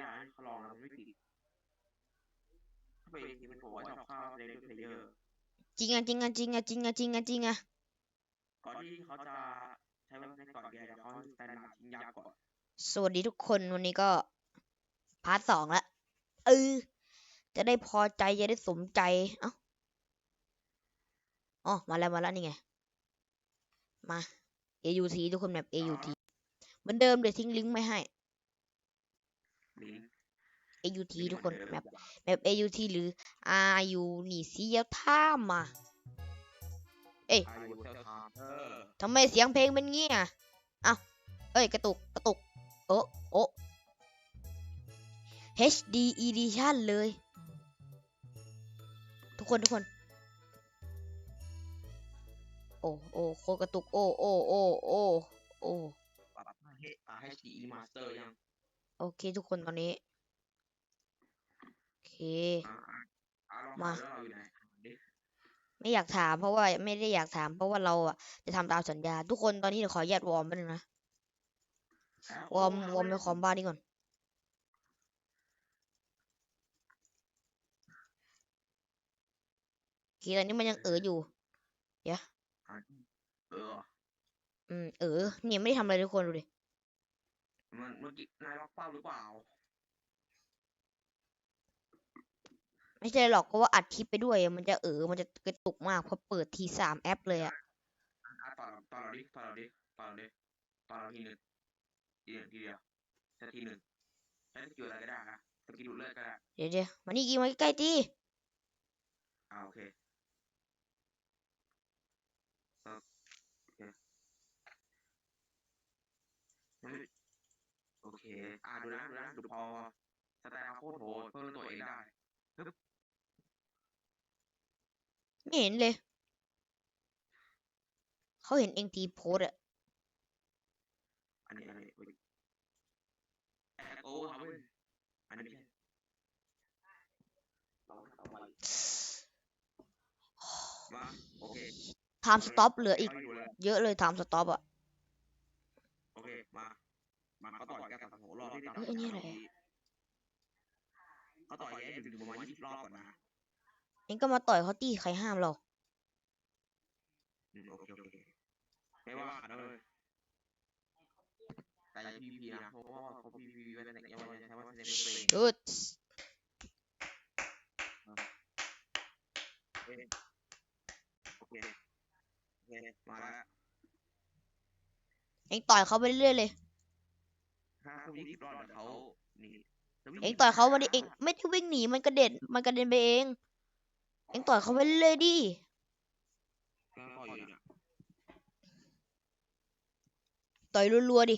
ได้เขาลองแล้วมันไม่ติดถ้าไปทีมันบอกว่าชอบข้าวเล่นด้วยเพลเยอร์จริงอะจริงอะจริงอะจริงอะจริงอะจริงอะก่อนที่เขาจะใช้เว็บในก่อนเบียร์เดี๋ยวเขาให้สแตนดาร์ดชิ้นยักษ์ก่อนสวัสดีทุกคนวันนี้ก็พาร์ทสองละเออจะได้พอใจจะได้สมใจเอ้าอ๋อมาแล้วมาแล้วนี่ไงมา AUT ทุกคนแบบ AUT เหมือนเดิมเดี๋ยวทิ้งลิงก์ไม่ให้ลิงก์ AUT ทุกคนแบบแบบ AUT หรือ RU นี่สียท่ามาไอ้ยูเซลทามเออทำไมเสียงเพลงเป็นงี้อะเอ้าเอ้ย กระตุก กระตุก โอะโอะ HD Edition เลย ทุกคนทุกคน โอ้โอ้โคตรกระตุก โอ้โอ้โอ้โอ้โอ้ปรับให้อ่า HDE Master ยัง โอเคทุกคนตอนนี้โอเคอ่าอ่าอ่าลองมาถามเรื่องเราอยู่ไหนดิไม่อยากถามเพราะว่าไม่ได้อยากถาม เพราะว่าเราอะจะทำตามสัญญา ทุกคนตอนนี้เดี๋ยวขออนุญาตวอร์มไปหนึ่งนะวอร์มวอร์มในคอมบ้านนี่ก่อนโอเคตอนนี้มันยังเอออยู่เอออืมเออเนี่ยไม่ได้ทำอะไรทุกคนดูดิ มันเมื่อกี้นายล็อกเป้าหรือเปล่า ไม่ใช่หรอกเพราะว่าอัดคลิปไปด้วยอะมันจะเออมันจะกระตุกมากพอเปิดทีสามแอปเลยอะอะต่อเราต่อเราดิต่อเราดิต่อเราดิต่อเราทีหนึ่งทีหนึ่งทีเดียวแค่ทีหนึ่งใช้สกิลอะไรก็ได้นะสกิลดูดเลือดก็ได้เดี๋ยวเดี๋ยวมานี่กี่มาใกล้ๆทีอ่าโอเคเออโอเคงั้นโอ เค อ่าดูนะดูนะดูพอสแตนโคตรโหดเพิ่มตัวเองได้ไม่เห็นเลย เขาเห็นเองทีโพสต์อะอันนี้อันนี้อุ๊ยแอคโอครับเว้ยอันนี้ไม่ใช่ลองเอาไว้มาโอเคไทม์สต็อปเหลืออีกายู่เลยเยอะเลยไทม์สต็อปอะโอเค มา มาเขาต่อยกันกับโหรอบที่เอ้ยอันนี้อะไรเขาต่อยแย่อยู่ถึงประมาณยี่สิบรอบก่อนนะเองก็มาต่อยเขาตีใครห้ามเราอืมโอเคโอเคไม่ว่ากันเลยแต่อยังพีพีนะเพราะว่าเขาพีพีไว้ในยังไงใช้ว่าในเพลง good โอเคโอเคมาแล้วเองต่อยเขาไปเรื่อยๆเลย ถ้าเขายี่สิบรอบเดี๋ยวเขาหนีแต่วิ่เองต่อยเขาวันนี้เองไม่ได้วิ่งหนีมันกระเด็นมันกระเด็นไปเอง เองต่อยเขาไปเรื่อยๆดิก็ต่อยอยู่เนี่ยต่อยรัวๆดิ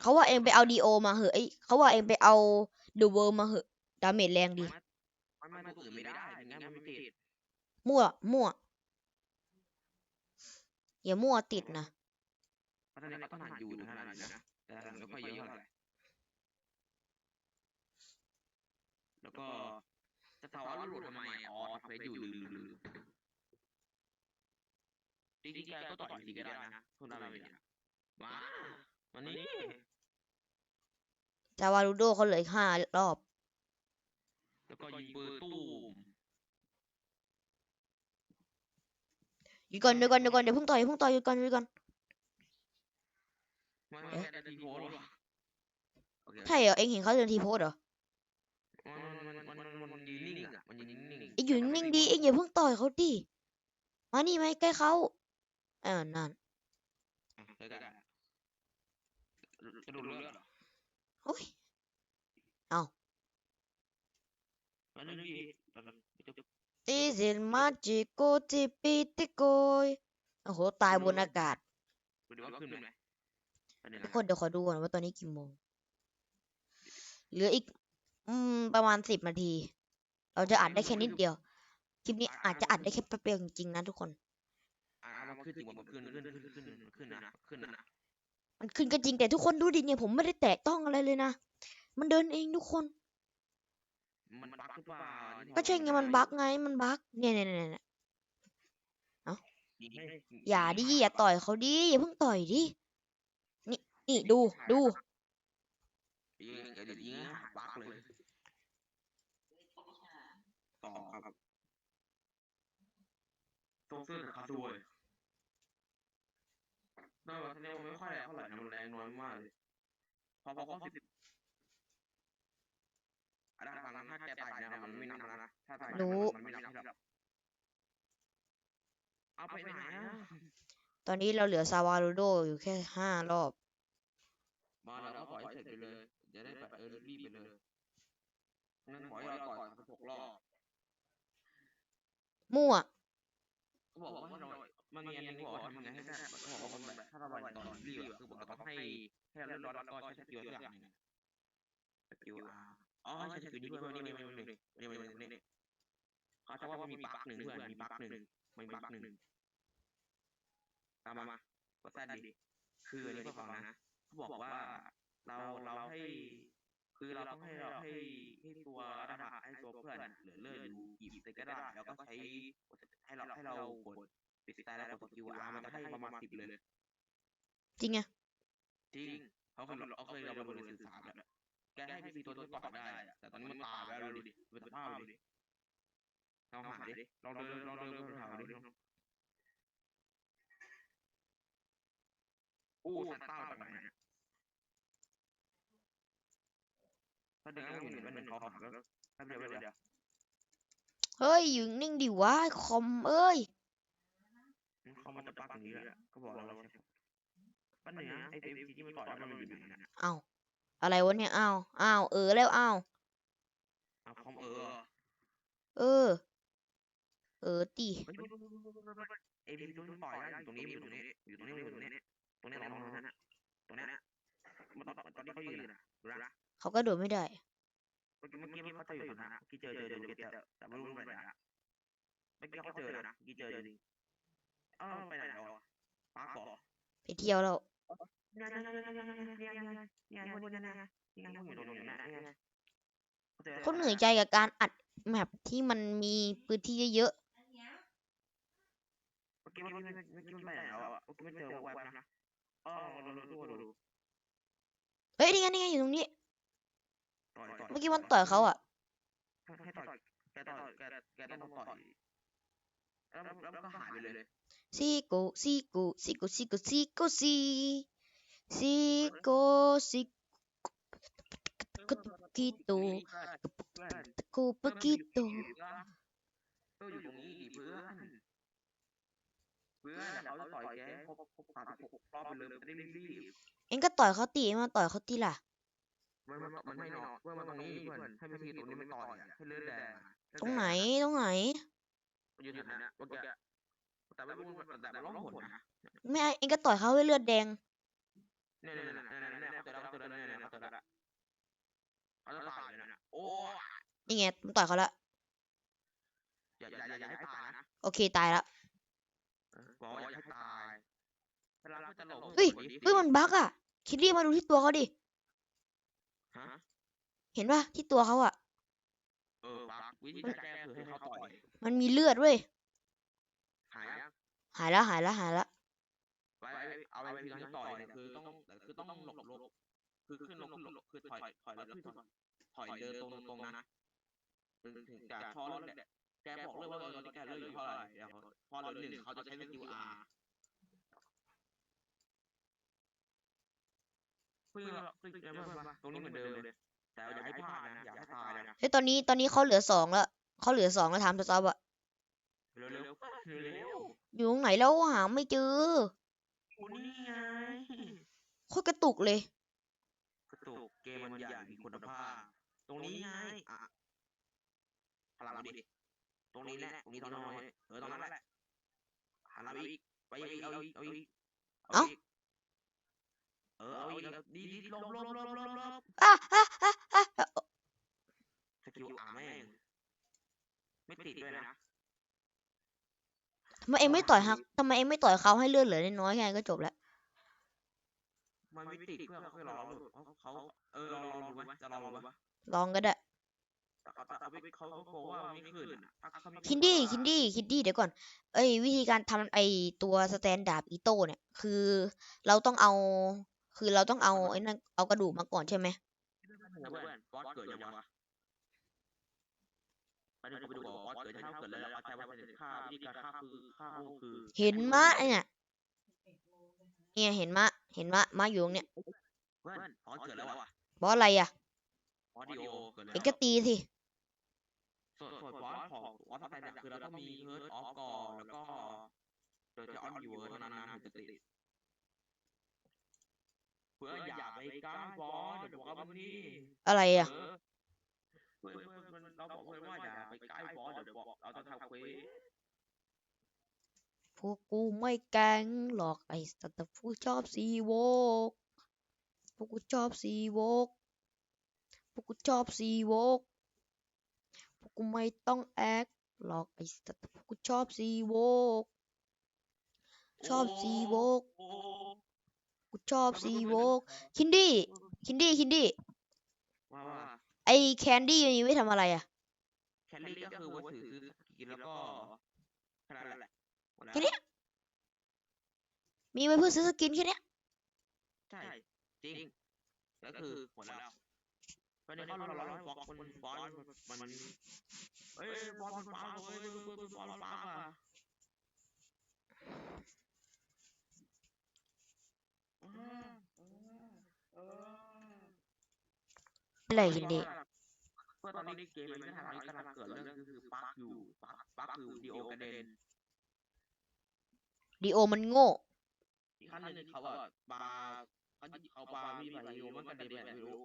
เขาว่าเองไปเอาดีโอมาเหอะไอยเขาว่าเองไปเอาดูเวอร์มาเหอะดาเมจแรงดีไม่ไม่ตัวอื่นไม่ได้ถึงงั้นมันไม่ติดมั่วมั่วอย่ามั่วติดนะ เพราะฉะนั้นเขาต้องหันอยู่ขนาดนี้นะแต่หันไม่ค่อยเยอะเท่าไหร่แล้วก็จะถามว่าหลุดทำไมอ๋อทำไปอยู่ลืมลืมจริงๆแกก็ต่อยทีก็ได้นะทุนอะไรเนี่ยมาวันนี้จาวารูโดเขาเหลืออีกห้ารอบ แล้วก็ยิงปืนตู้มหยุดก่อนหยุดก่อนหยุดก่อนเดี๋ยวเพิ่งต่อยอย่าเพิ่งต่อยหยุดก่อนหยุดก่อน ไม่ไม่แกได้ทีโพสหรอโอเคใช่เหรอเองเห็นเขาเดินทีโพสเหรอมันมันมันมันมันยืนนิ่งอะมันยืนนิ่งเองอยู่นิ่งๆดีเองอย่าเพิ่งต่อยเขาดิมานี่ไหมาใกล้เขาเออนั่นใกล้ๆจะดูเลือดเหรอโอ้ยมันไม่ดี This is magico tipico โอ้โหตายบนอากาศ ดูว่าขึ้นไหม ทุกคนเดี๋ยวขอดูก่อนว่าตอนนี้กี่โมง เหลืออีก อืม ประมาณสิบนาที เราจะอัดได้แค่นิดเดียว คลิปนี้อาจจะอัดได้แค่แป๊บเดียวจริงๆนะทุกคนอ่ามันขึ้นจริงมันขึ้นขึ้นขึ้นขึ้นขึ้นนะขึ้นนะมันขึ้นก็จริงแต่ทุกคนดูดิเนี่ยผมไม่ได้แตะต้องอะไรเลยนะ มันเดินเองทุกคน มันบั๊กหรือเปล่าก็ใช่ไงมันบั๊กไงมันบั๊กเนี่ยเนี่ยเนี่ยเนี่ยยิงให้อย่าดิอย่าต่อยเขาดิอย่าเพิ่งต่อยดิ นี่นี่ดูดูยิงเดี๋ยวยิงให้หายบักเลยต่อครับต้องซื้อแต่คาด้วยน่าจะเนี่ยมันไม่ค่อยแรงเท่าไหร่นะมันแรงน้อยมากเลยพอพอพอสิบอันนั้นฟังนะถ้าแกตายเนี่ยมันไม่นับแล้วนะถ้าตายเนี่ยมันมันไม่นับที่เราเอาไปไหนอะตอนนี้เราเหลือซาวาโรโดอยู่แค่ห้ารอบ มาแล้วก็ปล่อยเสร็จไปเลยจะได้แบบเออรีบไปเลยงั้นปล่อยเราต่อยสักหกรอบมั่วเขาบอกว่าเรามันมีอันนึงบอกว่าทำยังไงให้ได้เขาบอกว่ามันแบบถ้าเราปล่อยตอนรีบอะคือบอกเราต้องให้ให้เราเล่นร้อนแล้วก็ใช้สกิลสักอย่างหนึ่งสกิลอาอ๋อใช้สกิลนี้ด้วยนี่นี่นี่นี่นี่นี่นี่เขาจะว่ามันมีบั๊กหนึ่งเพื่อนมีบั๊กหนึ่งมันมีบั๊กหนึ่งตามมามากดแซดดิคืออันนี้เพื่อฟังนะ เขาบอกว่าเราเราให้ คือเราต้องให้เราให้ให้ตัวระดับให้ตัวเพื่อนเหลือเลือดอยู่หยิบเลยก็ได้แล้วก็ใช้ให้เราให้เรากดปิดตายแล้วกด QR มันจะให้ประมาณสิบเลย จริงอะจริงเขาเคยเขาเคยเราไปบนสื่อสารแบบแกให้พี่ตัวตัวต่อได้อะแต่ตอนนี้มันตายแล้วดูดิดูสภาพดิลองหาดิลองเดินลองเดินไปหาดิอู้ซันต้าจากไหนเนี่ย ถ้าเดินก็อยู่ในเป็นเขาหาแล้วถ้าเดี๋ยวเดี๋ยวเฮ้ยอยู่นิ่งดิวะคอมเอ้ยเขามาจะปักอย่างนี้แหละก็บอกเราเราใช่ปั้นเนื้อไอ้ไอ้ที่มันต่อแล้วมันอยู่ไหนนะเอ้าอะไรวะเนี่ยอ้าวอ้าวเออแล้วอ้าวเอาคอมเออเออ เออตีไอ้ที่ตัวต่อยอยู่ตรงนี้อยู่ตรงนี้อยู่ตรงนี้อยู่ตรงนี้ เขาก็โดดไม่ได้เมื่อกี้เมื่อกี้มันเจอยู่นะกี่เจอเจอเจอเจอแต่ไม่รู้เหมืนกัะเมื่อกี้เขาเจอนะกี่เจอเจอเอ้าไปไหนแล้วปาร์บอไปเที่ยวแล้วเนี่ยเนี่ยเนี่ยเนี่ยเนี่ยเนี่ยคนนี้นเนี่ยคนอยู่ตรนี้นเนี่ยเขาเหนื่อยใจกับการอัดแมปที่มันมีพื้นที่เยอะๆเเฮ้ยนี่ไงนี่ไงอยู่ตรงนี้ กี้มันต่อยเขาอะให้ต่อยแกต่อยแกแกต้องต่อยแล้วแล้วก็หายไปเลยซีโกซีโกซีโกซีโกซีโกซีซีโกซีโกกิโตโกปกิโตก็อยู่ตรงนี้ดิเพื่อนเพื่อนเขาจะต่อยแกครบครบสามสิบหกรอบไปเลยไม่ได้รีบเอ็งก็ต่อยเขาตีมาต่อยเขาตีล่ะ มันมันไม่นอนเพื่อนมันตรงนี้เพื่อนให้พี่ตรงนี้ไม่ต่อยให้เลือดแดงตรงไหนตรงไหนยืนอยู่นะเมื่อกี้แต่ไม่รู้แต่ร้องหนนะไม่เอ็งก็ต่อยเขาให้เลือดแดงเนี่ยเนี่ยเนี่ยเนี่ยเนี่ยเขาจะได้เขาจะได้เนี่ยเขาจะได้เขาจะตายเลยนะโอ้นี่ไงมันต่อยเขาละอย่าอย่าอย่าให้ตายนะโอเคตายละบอกว่าอย่าให้ตายเวลาจะหลงเฮ้ยเฮ้ยมันบั๊กอะคิดรีมาดูที่ตัวเขาดิ ฮะเห็นปะที่ตัวเขาอะเออปักวิธีแก้คือให้เขาต่อยมันมีเลือดเว้ยหายยังหายแล้วหายแล้วหายแล้วไว้เอาไว้พี่ตอนที่ต่อยเนี่ยคือต้องคือต้องหลบหลบคือขึ้นลงขึ้นลงคือถอยถอยแล้วขึ้นถอยเดินตรงตรงนะถึงถึงจะพอแล้วแกบอกเลยว่าตอนนี้แกเลือดอยู่เท่าไหร่เดี๋ยวพอเหลือหนึ่งเขาจะใช้สกิลอาร์ เพื่อเพื่อตรงนี้เหมือนเดิมเลย แต่อย่าให้พลาดนะ อย่าให้ตายนะเฮ้ยตอนนี้ตอนนี้เขาเหลือสองแล้วเขาเหลือสองแล้วทำสต็อปอะเร็วเร็วเร็วอยู่ตรงไหนแล้วหาไม่เจอกูนี่ไงโคตรกระตุกเลย กระตุกเกมมันใหญ่มีคุณภาพ ตรงนี้ไงอะพลังมาดิตรงนี้แหละตรงนี้ตรงน้อยเออตรงนั้นแหละหันมาอีกไปอีกเอาอีกเอาอีกเอ้า อีกเออเอาอีกเอาดีดีลบลบลบลบลบอะอะอะอะอะสกิลอาร์แม่งไม่ติดด้วยนะทำไมเอ็งไม่ต่อยฮักทำไมเอ็งไม่ต่อยเขาให้เลือดเหลือน้อยๆแค่นั้นก็จบแล้ว มันไม่ติดเพื่อเพื่อเราเขาเขาเออลองลองดูไหมจะลองดูไหมลองก็ได้แต่เขาแต่เขาไม่เขาเขาบอกว่ามันไม่ขึ้นอะถ้าเขาไม่คินดี้คินดี้คินดี้เดี๋ยวก่อนเอ้ยวิธีการทำไอตัวสแตนดาร์ดอีโต้เนี่ย คือเราต้องเอา คือเราต้องเอาไอ้นั่นเอากระดูกมาก่อนใช่ไหมเพื่อนบอสเกิดยังวะไปดูไปดูบอสเกิดจะเท่าเกิดแล้วใช้ว่าเป็นค่าวิธีการฆ่าคือฆ่าคือเห็นมะเนี่ยเนี่ยเห็นมะ เห็นมะมะอยู่ตรงเนี้ยเพื่อนบอสเกิดแล้ววะบอสอะไรอะบอสดีโอเกิดแล้วเอ็ก็ตีสิส่วนส่วนบอสของบอสแฟนคือเราต้องมีเฮิร์ตออฟก่อนแล้วก็เดี๋ยวจะออนยูเวิร์เท่านั้นนะถึงจะติด เพื่ออย่าไปกล้าบอสเดี๋ยวบอกว่าวันนี้อะไรอะเออเพื่อนเพื่อนเพื่อนเราบอกเพื่อนว่าอย่าไปใกล้บอสเดี๋ยวบอกเราจะทำเควสพวกกูไม่แกล้งหรอกไอ้สัตว์แต่พวกชอบซีโวกพวกกูชอบซีโวกพวกกูชอบซีโวกพวกกูไม่ต้องแอคหรอกไอ้สัตว์แต่พวกกูชอบซีโวกชอบซีโวกโอ้กู ชอบซีโวกคินดี้คินดี้คินดี้ว่าว่าไอ้แคนดี้มีไว้ทำอะไรอะแคลรี่ก็คือว่าถือซื้อกินแล้วก็แค่นั้นแหละหมดแล้วแค่เนี้ยมีไว้เพื่อซื้อสกินแค่เนี้ยใช่จริงก็คือหมดแล้วตอนนี้เขาเราเราบล็อกคนบอสมันมันเอ้ยบอสมันฟ้าเว้ยบอสมันฟ้าอะเออ เออเป็นไรคินดี้เพื่อตอนนี้เกมมันไม่ทันกำลังเกิดเรื่องก็คือปักอยู่ปักปักคือดีโอกระเด็นดีโอมันโง่อีกขั้นหนึ่งเขาแบบปาเขาเขาปามีดมาดีโอมันกระเด็นแบบไม่รู้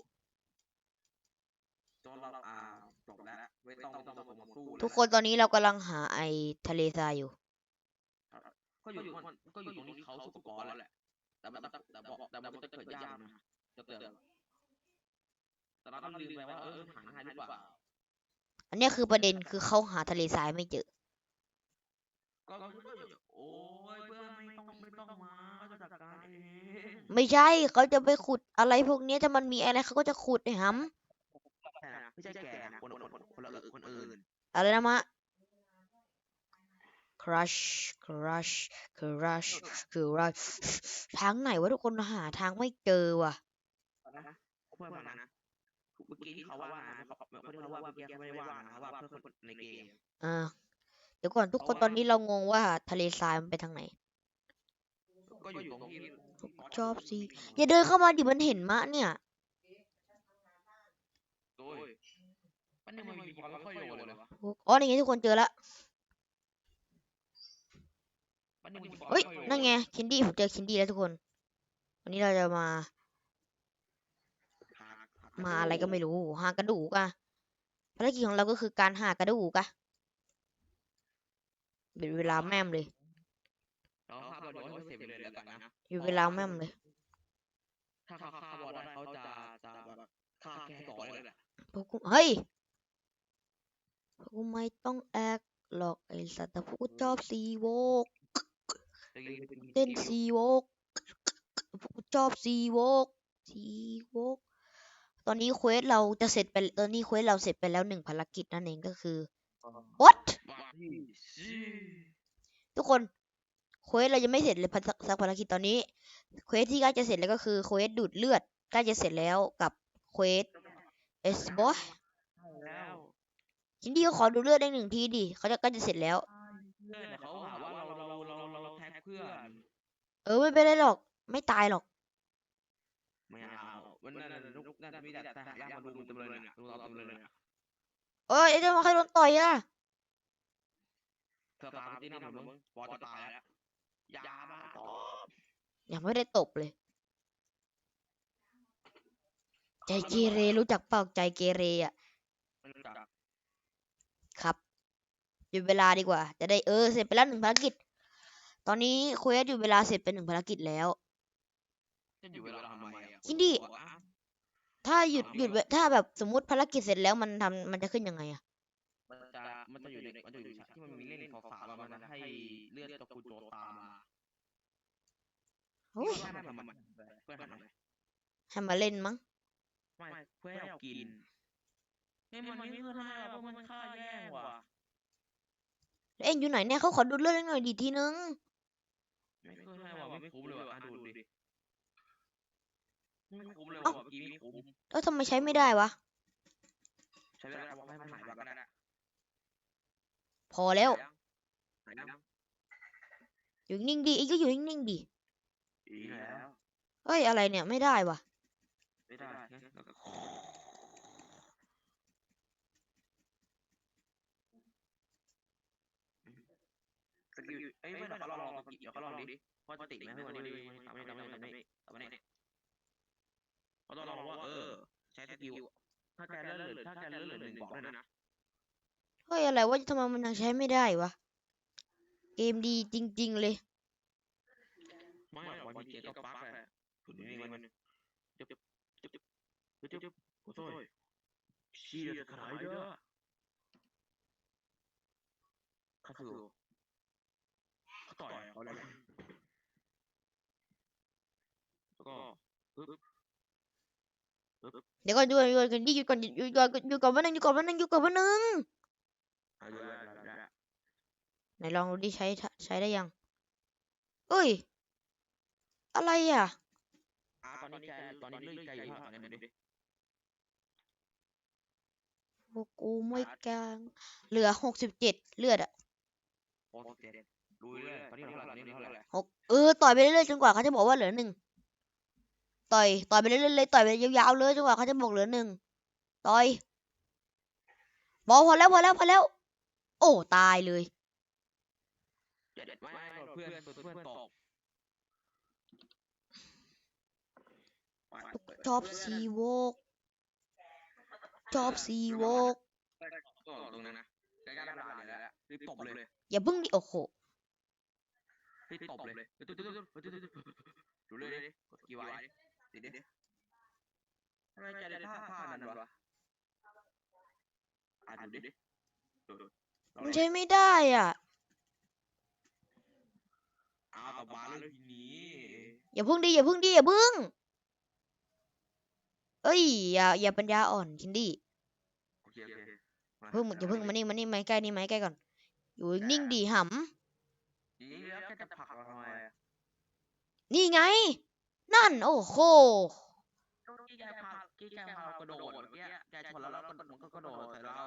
จนเราอ่าจบแล้วไม่ต้องไม่ต้องมาผมมาสู้ทุกคนตอนนี้เรากำลังหาไอ้ทะเลทรายอยู่ ก็อยู่ก็อยู่ตรงนี้เขาสุกบอลแล้วแหละ แต่มันแต่บอกแต่มันจะเกิดยากนะจะเกิดแต่เราต้องลืมไปว่าเออหาง่ายหรือเปล่าอันเนี้ยคือประเด็นคือเขาหาทะเลทรายไม่เจอ ก็โอ้ยเพื่อนไม่ต้องไม่ต้องมาก็จะจัดการเองไม่ใช่เขาจะไปขุดอะไรพวกเนี้ยถ้ามันมีอะไรเขาก็จะขุดไอ้หไม่ใช่แกนะคนคนคนละคนอื่นำอะไรนะมะ crush crush crush crush ทางไหนวะทุกคนหาทางไม่เจอว่ะเพื่อนมานะเมื่อกี้ที่เขาว่านะเขาคนที่เขาว่าเมื่อกี้เขาไม่ได้ว่านะว่าเพื่อนคนในเกมอ่าเดี๋ยวก่อนทุกคนตอนนี้เรางงว่าทะเลทรายมันไปทางไหนก็อยู่ตรงที่ชอบสิอย่าเดินเข้ามาดิมันเห็นมะเนี่ยโอ้ยมันยังไม่มีความไม่ค่อยโยนเลยวะอ๋อนี่ไงทุกคนเจอละมันยังมีความ เฮ้ยไม่ค่อยโยนั่นไงคินดี้ผมเจอคินดี้แล้วทุกคน วันนี้เราจะมา มาอะไรก็ไม่รู้ หากระดูกอะภารกิจของเราก็คือการหากระดูกอะเป็นเวลาแม่มเลยเราฆ่าบอลโดนให้เสร็จเลยแล้วกันนะอยู่เวลาแม่มเลย ถ้าเขาฆ่าบอลได้เขาจะจะแบบฆ่าแกก่อนเลยแหละพวกกูเฮ้ยพวกกูไม่ต้องแอกหรอกไอ้สัตว์แต่พวกกูชอบซีโวก เต้นซีโวกพวกกูชอบซีโวกซีโวกตอนนี้เควสเราจะเสร็จไปตอนนี้เควสเราเสร็จไปแล้วหนึ่งภารกิจนั่นเองก็คือ what ทุกคนเควสเรายังไม่เสร็จเลยพันสักสักภารกิจตอนนี้เควสที่ใกล้จะเสร็จแล้วก็คือเควสดูดเลือดใกล้จะเสร็จแล้วกับเควสเอสบอยแล้วยินดีก็ขอดูเลือดได้หนึ่งทีดิเขาจะใกล้จะเสร็จแล้ว พื่อน เออไม่เป็นไรหรอก ไม่ตายหรอก ไม่เอาวันนั้นลูกนั่นมีแต่แต่ยากมาดูเต็มเลยเนี่ยดูเราเต็มเลยเนี่ยเอ้ยไอ้เจ้ามาใครโดนต่อยอะเธอตามที่นั่นมึงบอสจะตายแล้วยามาตบยังไม่ได้ตบเลย ใจเกเรรู้จักเปล่าใจเกเรอะไม่รู้จักครับหยุดเวลาดีกว่า จะได้เออเสร็จไปแล้วหนึ่งภารกิจ ตอนนี้เควสหยุดเวลาเสร็จไปหนึ่งภารกิจแล้ว จะอยู่เวลาทำไมอะยินดีถ้าหยุดหยุดเวถ้าแบบสมมติภารกิจเสร็จแล้วมันทำมันจะขึ้นยังไงอะมันจะมันจะอยู่ในมันจะอยู่ที่มันมีเล่นขาวๆมันจะให้เลือดตะกูโจตามมาโอ้ยเพื่อทำมันเพื่อทำไมให้มาเล่นมั้งไม่เพื่อให้เรากินเฮ้ยมันไม่เพื่อให้เราเพราะมันฆ่าแย่งว่ะแล้วเอ็งอยู่ไหนเนี่ยเขาขอดูเลือดให้หน่อยดีทีนึง ไม่เพื่อให้ว่ะไม่คุ้มเลยว่ะดูดิไม่คุ้มเลยเอ้าว่ะเมื่อกี้ไม่คุ้มแล้วทำไมใช้ไม่ได้วะใช้เวลาทำให้มันหายไปก็ได้พอแล้วหายยังอยู่นิ่งๆดีไอ้ก็อยู่นิ่งๆดีอีแล้วเฮ้ยอะไรเนี่ยไม่ได้วะไม่ได้ งั้นแล้วก็สกิลเอ้ยไม่เดี๋ยวเขาลองลองสกิลเดี๋ยวเขาลองดิว่าจะติดไหมให้วันนี้ทำให้ทำให้ทำให้ทำให้เขาต้องลองว่าเออใช้สกิลถ้าแกเลื่อนเหลือถ้าแกเลื่อนเหลือหนึ่งบอกด้วยนะเฮ้ยอะไรวะทำไมมันยังใช้ไม่ได้วะเกมดีจริง ๆ เลยไม่หรอกวันนี้เกมก็ปักแหละคุณนี่มันจุ๊บจุ๊บจุ๊บจุ๊บจุ๊บจุ๊บโอ้โหชี้เลยขนาดนี้เขาคือเขา ต่อยเขาเลยแล้วก็ปึ๊บเดี๋ยวก่อนหยุดก่อนหยุดก่อนหยุดก่อนหยุดก่อนหยุดก่อนหยุดก่อนวันนึงหยุดก่อนวันนึงหยุดก่อนวันนึงเอาเลยเอาเลยไหนลองดูดิใช้ใช้ได้ยัง เอ้ย อะไรอะอ่าตอนนี้แกตอนนี้เลื่อยไกลอยู่ข้างหลังกันดิพวกกูไม่กลาง เหลือหกสิบเจ็ดเลือดอะโอ้เจ็ด ดูเรื่อยตอนนี้เท่าไหร่ตอนนี้เท่าไหร่หกเออต่อยไปเรื่อยๆจนกว่าเขาจะบอกว่าเหลือหนึ่งต่อยต่อยไปเรื่อยๆเลยต่อยไปยาวๆเลยจนกว่าเขาจะบอกเหลือหนึ่งต่อยบอกพอแล้วพอแล้วพอแล้ว โอ้ตายเลยเจ็ดไม่เพื่อนเพื่อนตกชอบซีโวกชอบซีโวกก็ตรงนั้นนะใกล้ๆเวลาเลยแล้วรีบตบเลยอย่าเพิ่งดิโอ้โหรีบตบเลยดูเลยดิกดกี่ไว้ดิดิดิทำไมแกได้ท่าท่านั้นวะอะดูดิมันใช้ไม่ได้อะอ้าวต่อมาแล้วทีนี้อย่าเพิ่งดิอย่าเพิ่งดิอย่าเพิ่งเอ้ยอย่าอย่าปัญญาอ่อนคินดี้โอเคโอเคเพิ่งอย่าเพิ่งมานี่มานี่มาใกล้นี่มาใกล้ก่อน อยู่นิ่งดีหนี่แล้วแก จะผลักเราทำไมำนี่ไง นั่น โอ้โหที่แกพาที่แกพากระโดดเมื่อกี้แกชนแล้วแล้วมันก็กระโดดใส่เรา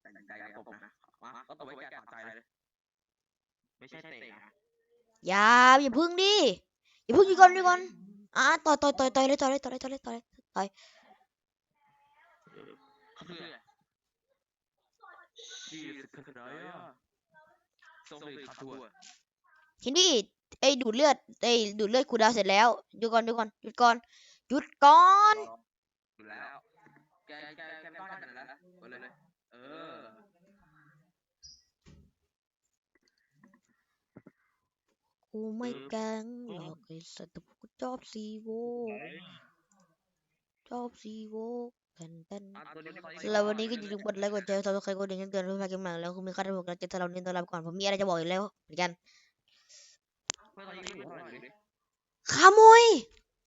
แต่ใจแกตบนะมาก็ตบไว้แกขาดใจเลย ไม่ใช่เตะนะอย่าอย่าเพึ่งดิ อย่าเพึ่งอยู่ก่อนอยู่ก่อนอะต่อยต่อยต่อยต่อยเลยต่อยเลยต่อยเลยต่อยเลยต่อยเลยเขาคืออะไรชีสคดายอะส่ง เลยขาตัวคินดี้ไอ้ยดูดเลือดไอ้ยดูดเลือดคูลดาวน์เสร็จแล้วหยุดก่อนหยุดก่อนหยุดก่อนหยุดก่อนอยู่แล้วแกแกแกต้องกันแล้วไปเลยเลยเออกูไม่แกล้งหรอกไอ้สัตว์แต่กูชอบซีโวชอบซีโว กันกันอะตัวนี้เขาสำหรับวันนี้ก็อย่าลืมกดไลค์กดแชร์ทำให้ใครกดดิ่งแจ้งเตือนเพื่อพากันมาแล้วคุณมีค่าทำบุญกันจะสำหรับวันนี้ต้อนรับก่อนผมมีอะไรจะบอกอีกแล้วเหมือนกันไม่ตอนนี้ไม่หัวเท่าไหร่เลยขโมย